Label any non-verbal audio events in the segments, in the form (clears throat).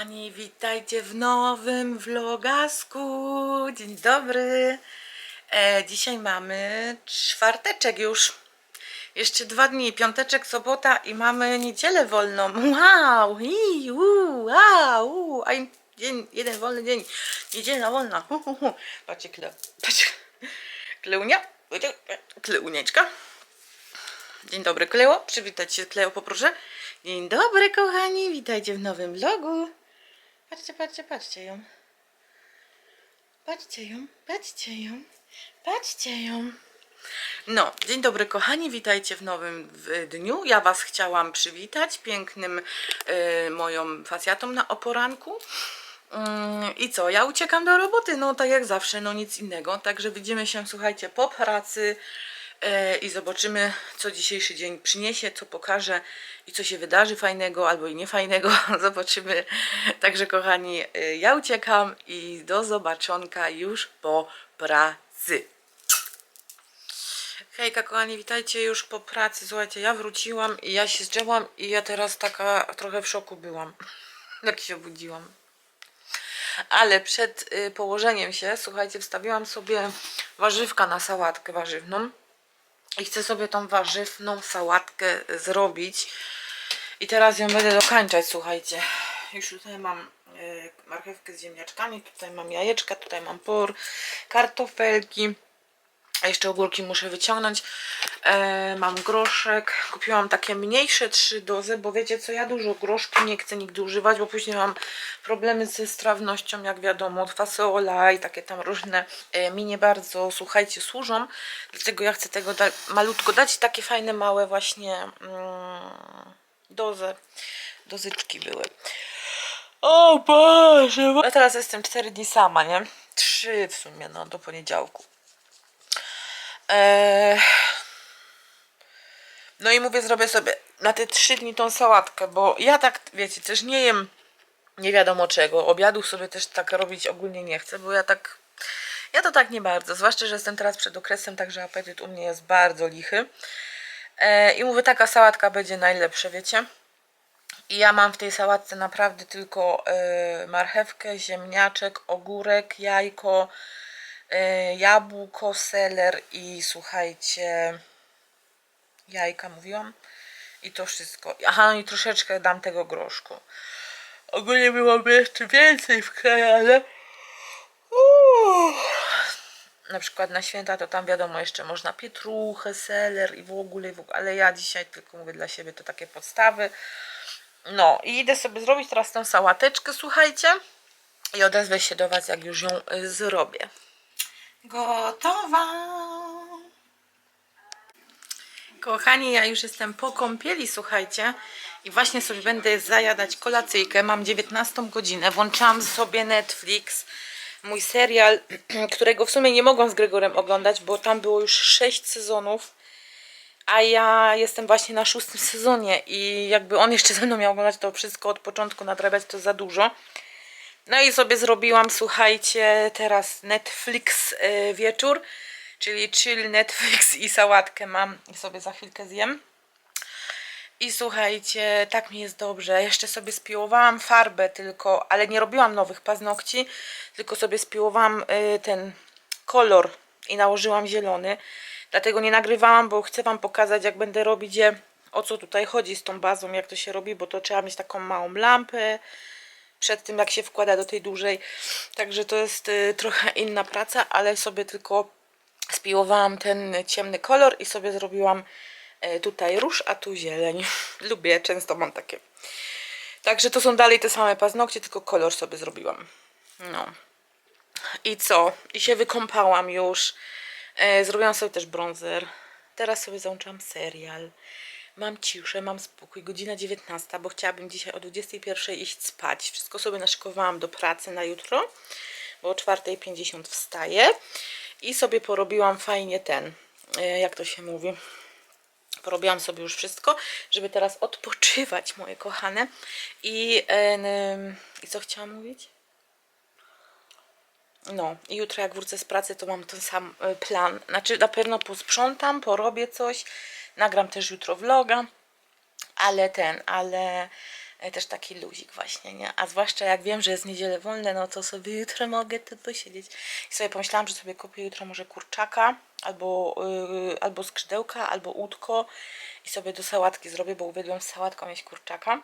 kochani, witajcie w nowym vlogasku. Dzień dobry. E, dzisiaj mamy czwarteczek już. Jeszcze dwa dni, piąteczek, sobota i mamy niedzielę wolną. Wow, i, u, wow, u, a dzień, jeden wolny dzień, niedziela wolna. Hu, hu, hu. Patrzcie, kle, patrzcie. Kleunia, kleunieczka. Dzień dobry, Kleo. Przywitać się, Kleo, poproszę. Dzień dobry, kochani. Witajcie w nowym vlogu. Patrzcie, patrzcie, patrzcie ją. Patrzcie ją, patrzcie ją, patrzcie ją. No, dzień dobry, kochani. Witajcie w nowym w dniu. Ja Was chciałam przywitać pięknym y, moją facjatą na oporanku. Mm, I co, ja uciekam do roboty, no tak jak zawsze, no nic innego. Także widzimy się, słuchajcie, po pracy e, i zobaczymy, co dzisiejszy dzień przyniesie, co pokaże i co się wydarzy fajnego albo i niefajnego. (laughs) Zobaczymy. Także, kochani, e, ja uciekam i do zobaczonka już po pracy. Hejka, kochani, witajcie już po pracy. Słuchajcie, ja wróciłam i ja się zdrzęłam i ja teraz taka trochę w szoku byłam, (laughs) jak się obudziłam. Ale przed y, położeniem się, słuchajcie, wstawiłam sobie warzywka na sałatkę warzywną. I chcę sobie tą warzywną sałatkę zrobić. I teraz ją będę dokańczać, słuchajcie. Już tutaj mam y, marchewkę z ziemniaczkami, tutaj mam jajeczka, tutaj mam por, kartofelki. A jeszcze ogórki muszę wyciągnąć. E, mam groszek. Kupiłam takie mniejsze trzy dozy, bo wiecie co, ja dużo groszku nie chcę nigdy używać, bo później mam problemy ze strawnością, jak wiadomo, fasola i takie tam różne e, mi nie bardzo, słuchajcie, służą. Dlatego ja chcę tego da malutko dać. Takie fajne, małe właśnie mm, dozy, dozyczki były. O Boże! Ja teraz jestem 4 dni sama, nie? 3 w sumie, no, do poniedziałku. No i mówię, zrobię sobie na te trzy dni tą sałatkę, bo ja tak, wiecie, też nie jem nie wiadomo czego. Obiadów sobie też tak robić ogólnie nie chcę, bo ja tak, ja to tak nie bardzo. Zwłaszcza, że jestem teraz przed okresem, także apetyt u mnie jest bardzo lichy. I mówię, taka sałatka będzie najlepsza, wiecie. I ja mam w tej sałatce naprawdę tylko marchewkę, ziemniaczek, ogórek, jajko, jabłko, seler i słuchajcie, jajka mówiłam. I to wszystko. Aha, no i troszeczkę dam tego groszku. Ogólnie byłoby jeszcze więcej w kraju, ale... Uuu. Na przykład na święta to tam wiadomo jeszcze można pietruchę, seler i w ogóle, w ogóle. Ale ja dzisiaj tylko mówię dla siebie to takie podstawy. No i idę sobie zrobić teraz tą sałateczkę, słuchajcie. I odezwę się do Was, jak już ją y, zrobię. Gotowa! Kochani, ja już jestem po kąpieli, słuchajcie. I właśnie sobie będę zajadać kolacyjkę. Mam 19 godzinę. Włączyłam sobie Netflix. Mój serial, (clears throat) którego w sumie nie mogłam z Gregorem oglądać, bo tam było już 6 sezonów. A ja jestem właśnie na szóstym sezonie i jakby on jeszcze ze mną miał oglądać to wszystko od początku, nadrabiać to za dużo. No i sobie zrobiłam, słuchajcie, teraz Netflix y, wieczór, czyli chill Netflix i sałatkę mam i sobie za chwilkę zjem. I słuchajcie, tak mi jest dobrze. Jeszcze sobie spiłowałam farbę tylko, ale nie robiłam nowych paznokci, tylko sobie spiłowałam y, ten kolor i nałożyłam zielony. Dlatego nie nagrywałam, bo chcę Wam pokazać, jak będę robić je, o co tutaj chodzi z tą bazą, jak to się robi, bo to trzeba mieć taką małą lampę przed tym, jak się wkłada do tej dużej. Także to jest y, trochę inna praca, ale sobie tylko spiłowałam ten ciemny kolor i sobie zrobiłam y, tutaj róż, a tu zieleń. (laughs) Lubię, często mam takie. Także to są dalej te same paznokcie, tylko kolor sobie zrobiłam. No. I co? I się wykąpałam już. E, zrobiłam sobie też bronzer. Teraz sobie załączyłam serial. Mam ciszę, mam spokój. Godzina 19, bo chciałabym dzisiaj o 21 iść spać. Wszystko sobie naszykowałam do pracy na jutro, bo o 4.50 wstaję. I sobie porobiłam fajnie ten, e, jak to się mówi, porobiłam sobie już wszystko, żeby teraz odpoczywać, moje kochane. I, e, i co chciałam mówić? No, i jutro jak wrócę z pracy, to mam ten sam e, plan. Znaczy, na pewno posprzątam, porobię coś, nagram też jutro vloga, ale ten, ale E, Też taki luzik właśnie, nie? A zwłaszcza jak wiem, że jest niedzielę wolne, no to sobie jutro mogę tu posiedzieć. I sobie pomyślałam, że sobie kupię jutro może kurczaka, albo, yy, albo skrzydełka, albo łódko i sobie do sałatki zrobię, bo uwielbiam z sałatką jeść kurczaka.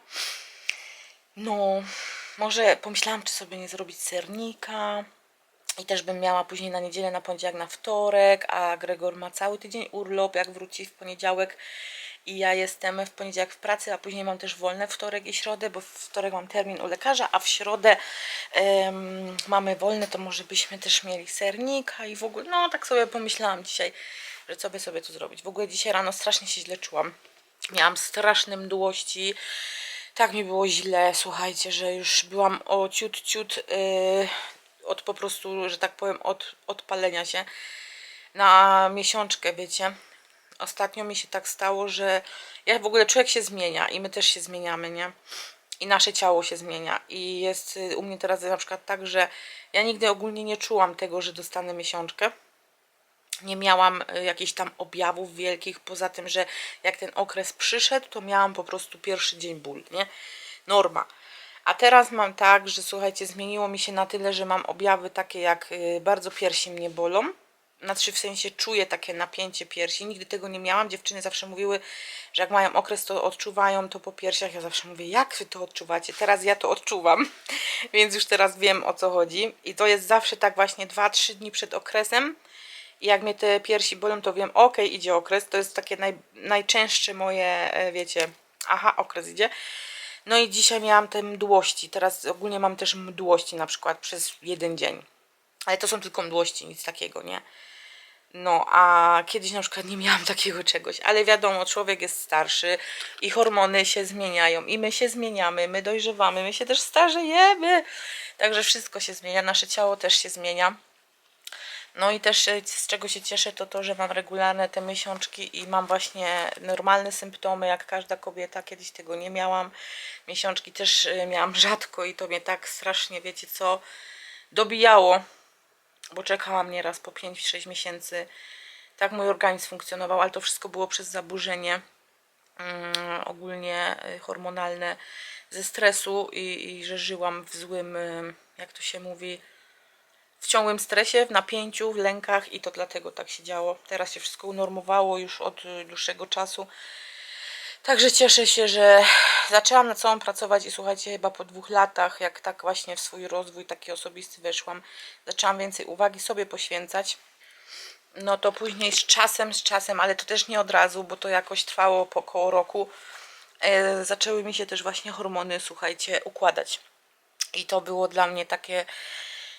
No, może pomyślałam, czy sobie nie zrobić sernika. I też bym miała później na niedzielę, na poniedziałek, na wtorek, a Gregor ma cały tydzień urlop, jak wróci w poniedziałek. I ja jestem w poniedziałek w pracy, a później mam też wolne wtorek i środę, bo w wtorek mam termin u lekarza, a w środę em, mamy wolne, to może byśmy też mieli sernika i w ogóle, no tak sobie pomyślałam dzisiaj, że co by sobie tu zrobić. W ogóle dzisiaj rano strasznie się źle czułam. Miałam straszne mdłości, tak mi było źle, słuchajcie, że już byłam o ciut, ciut yy, od po prostu, że tak powiem, od odpalenia się na miesiączkę, wiecie. Ostatnio mi się tak stało, że ja w ogóle człowiek się zmienia i my też się zmieniamy, nie? I nasze ciało się zmienia. I jest y, u mnie teraz na przykład tak, że ja nigdy ogólnie nie czułam tego, że dostanę miesiączkę nie miałam y, jakichś tam objawów wielkich, poza tym, że jak ten okres przyszedł, to miałam po prostu pierwszy dzień ból, nie? Norma. A teraz mam tak, że słuchajcie, zmieniło mi się na tyle, że mam objawy takie jak y, bardzo piersi mnie bolą. Znaczy w sensie czuję takie napięcie piersi. Nigdy tego nie miałam. Dziewczyny zawsze mówiły, że jak mają okres, to odczuwają to po piersiach. Ja zawsze mówię, jak wy to odczuwacie? Teraz ja to odczuwam, (laughs) więc już teraz wiem o co chodzi. I to jest zawsze tak właśnie 2-3 dni przed okresem. I jak mnie te piersi bolą, to wiem, ok, idzie okres. To jest takie naj, najczęstsze moje, e, wiecie, aha, okres idzie. No i dzisiaj miałam te mdłości. Teraz ogólnie mam też mdłości na przykład przez jeden dzień. Ale to są tylko mdłości, nic takiego, nie? No, a kiedyś na przykład nie miałam (laughs) takiego czegoś, ale wiadomo, człowiek jest starszy i hormony się zmieniają i my się zmieniamy, my dojrzewamy, my się też starzejemy. Także wszystko się zmienia, nasze ciało też się zmienia. No i też e, z czego się cieszę, to to, że mam regularne te miesiączki i mam właśnie normalne symptomy, jak każda kobieta. Kiedyś tego nie miałam. Miesiączki też e, miałam (laughs) rzadko i to mnie tak strasznie, wiecie co, dobijało, bo czekałam nieraz po 5-6 miesięcy. Tak mój organizm funkcjonował, ale to wszystko było przez zaburzenie mm, ogólnie y, hormonalne ze stresu i, i że żyłam w złym, jak to się mówi, w ciągłym stresie, w napięciu, w lękach i to dlatego tak się działo. Teraz się wszystko unormowało już od y, dłuższego czasu. Także cieszę się, że zaczęłam nad sobą pracować i słuchajcie, chyba po dwóch latach, jak tak właśnie w swój rozwój taki osobisty weszłam, zaczęłam więcej uwagi sobie poświęcać. No to później z czasem, z czasem, ale to też nie od razu, bo to jakoś trwało po około roku, e, zaczęły mi się też właśnie hormony, słuchajcie, układać. I to było dla mnie takie,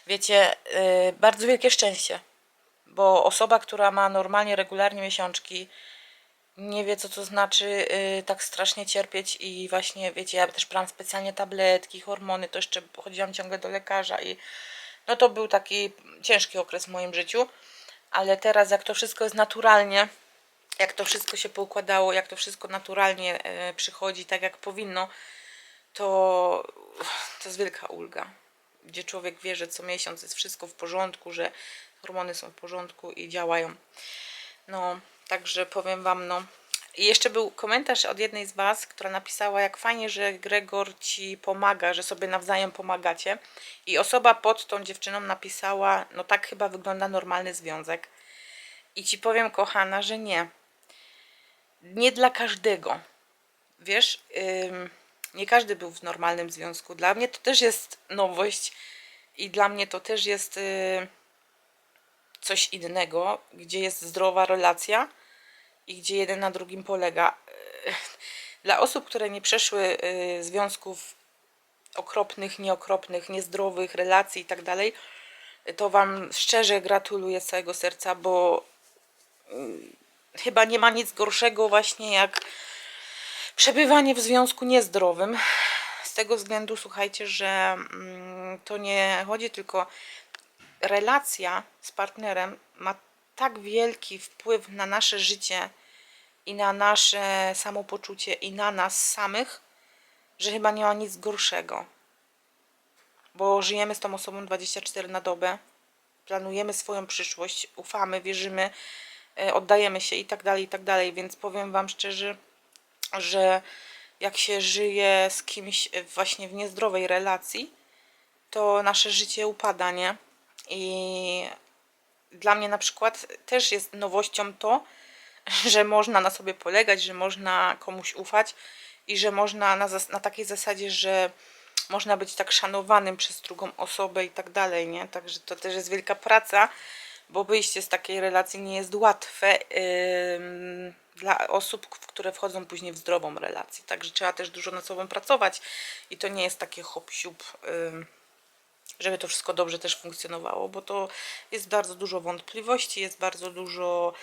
wiecie, e, bardzo wielkie szczęście. Bo osoba, która ma normalnie, regularnie miesiączki, nie wie, co to znaczy y, tak strasznie cierpieć i właśnie, wiecie, ja też brałam specjalnie tabletki, hormony, to jeszcze chodziłam ciągle do lekarza i no to był taki ciężki okres w moim życiu, ale teraz jak to wszystko jest naturalnie, jak to wszystko się poukładało, jak to wszystko naturalnie y, przychodzi tak, jak powinno, to to jest wielka ulga, gdzie człowiek wie, że co miesiąc jest wszystko w porządku, że hormony są w porządku i działają. No, także powiem Wam, no. I jeszcze był komentarz od jednej z Was, która napisała, jak fajnie, że Gregor Ci pomaga, że sobie nawzajem pomagacie. I osoba pod tą dziewczyną napisała, no tak chyba wygląda normalny związek. I Ci powiem, kochana, że nie. Nie dla każdego. Wiesz, ym, nie każdy był w normalnym związku. Dla mnie to też jest nowość i dla mnie to też jest... Yy, coś innego, gdzie jest zdrowa relacja i gdzie jeden na drugim polega. Dla osób, które nie przeszły y, związków okropnych, nieokropnych, niezdrowych relacji i tak dalej, to Wam szczerze gratuluję z całego serca, bo chyba nie ma nic gorszego właśnie jak przebywanie w związku niezdrowym. Z tego względu słuchajcie, że mm, to nie chodzi tylko relacja z partnerem ma tak wielki wpływ na nasze życie i na nasze samopoczucie i na nas samych, że chyba nie ma nic gorszego. Bo żyjemy z tą osobą 24 na dobę, planujemy swoją przyszłość, ufamy, wierzymy, e, oddajemy się i tak dalej, i tak dalej. Więc powiem Wam szczerze, że jak się żyje z kimś właśnie w niezdrowej relacji, to nasze życie upada, nie? I dla mnie na przykład też jest nowością to, że można na sobie polegać, że można komuś ufać i że można na, na takiej zasadzie, że można być tak szanowanym przez drugą osobę i tak dalej, nie? Także to też jest wielka praca, bo wyjście z takiej relacji nie jest łatwe ym, dla osób, które wchodzą później w zdrową relację. Także trzeba też dużo nad sobą pracować i to nie jest takie hop siup, ym, żeby to wszystko dobrze też funkcjonowało, bo to jest bardzo dużo wątpliwości, jest bardzo dużo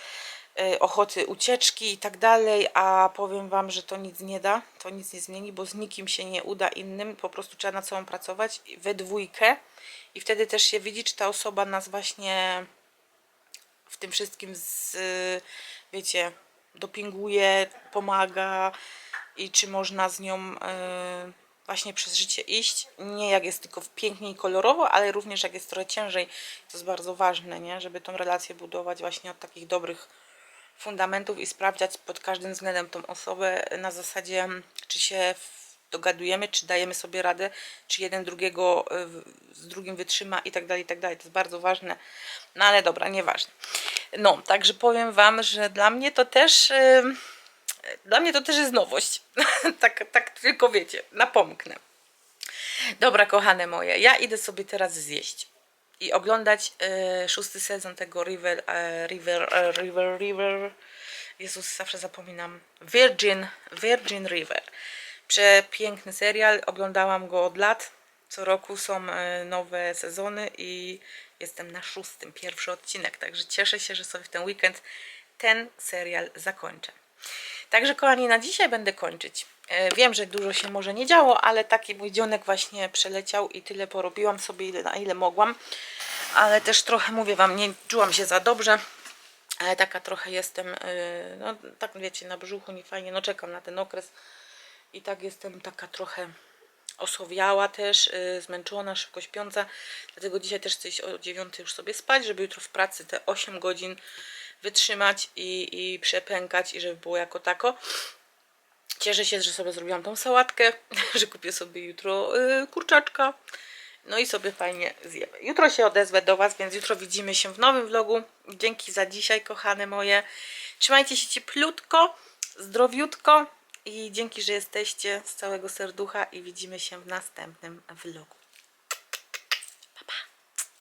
y, ochoty ucieczki i tak dalej, a powiem Wam, że to nic nie da, to nic nie zmieni, bo z nikim się nie uda innym, po prostu trzeba nad sobą pracować we dwójkę i wtedy też się widzi, czy ta osoba nas właśnie w tym wszystkim z, wiecie, dopinguje, pomaga i czy można z nią e, właśnie przez życie iść. Nie jak jest tylko pięknie i kolorowo, ale również jak jest trochę ciężej. To jest bardzo ważne, nie? żeby tą relację budować właśnie od takich dobrych fundamentów i sprawdzać pod każdym względem tą osobę na zasadzie, czy się dogadujemy, czy dajemy sobie radę, czy jeden drugiego w- z drugim wytrzyma i tak dalej, i tak dalej. To jest bardzo ważne. No ale dobra, nieważne. No, także powiem Wam, że dla mnie to też y, dla mnie to też jest nowość. (laughs) tak, tak tylko wiecie, napomknę. Dobra, kochane moje, ja idę sobie teraz zjeść i oglądać e, szósty sezon tego River, e, River, e, River, River. Jezus, zawsze zapominam. Virgin, Virgin River. Przepiękny serial, oglądałam go od lat. Co roku są e, nowe sezony i jestem na szóstym, pierwszy odcinek, także cieszę się, że sobie w ten weekend ten serial zakończę. Także kochani, na dzisiaj będę kończyć. E, Wiem, że dużo się może nie działo, ale taki mój dzionek właśnie przeleciał i tyle porobiłam sobie, ile, na ile mogłam. Ale też trochę, mówię Wam, nie czułam się za dobrze. Ale taka trochę jestem, e, no tak wiecie, na brzuchu nie fajnie, no czekam na ten okres. I tak jestem taka trochę osowiała też, y, zmęczona, szybko śpiąca. Dlatego dzisiaj też chcę iść o 9 już sobie spać, żeby jutro w pracy te 8 godzin wytrzymać i, i przepękać i żeby było jako tako. Cieszę się, że sobie zrobiłam tą sałatkę, (laughs) że kupię sobie jutro y, kurczaczka. No i sobie fajnie zjemy. Jutro się odezwę do Was, więc jutro widzimy się w nowym vlogu. Dzięki za dzisiaj, kochane moje. Trzymajcie się cieplutko, zdrowiutko i dzięki, że jesteście z całego serducha i widzimy się w następnym vlogu.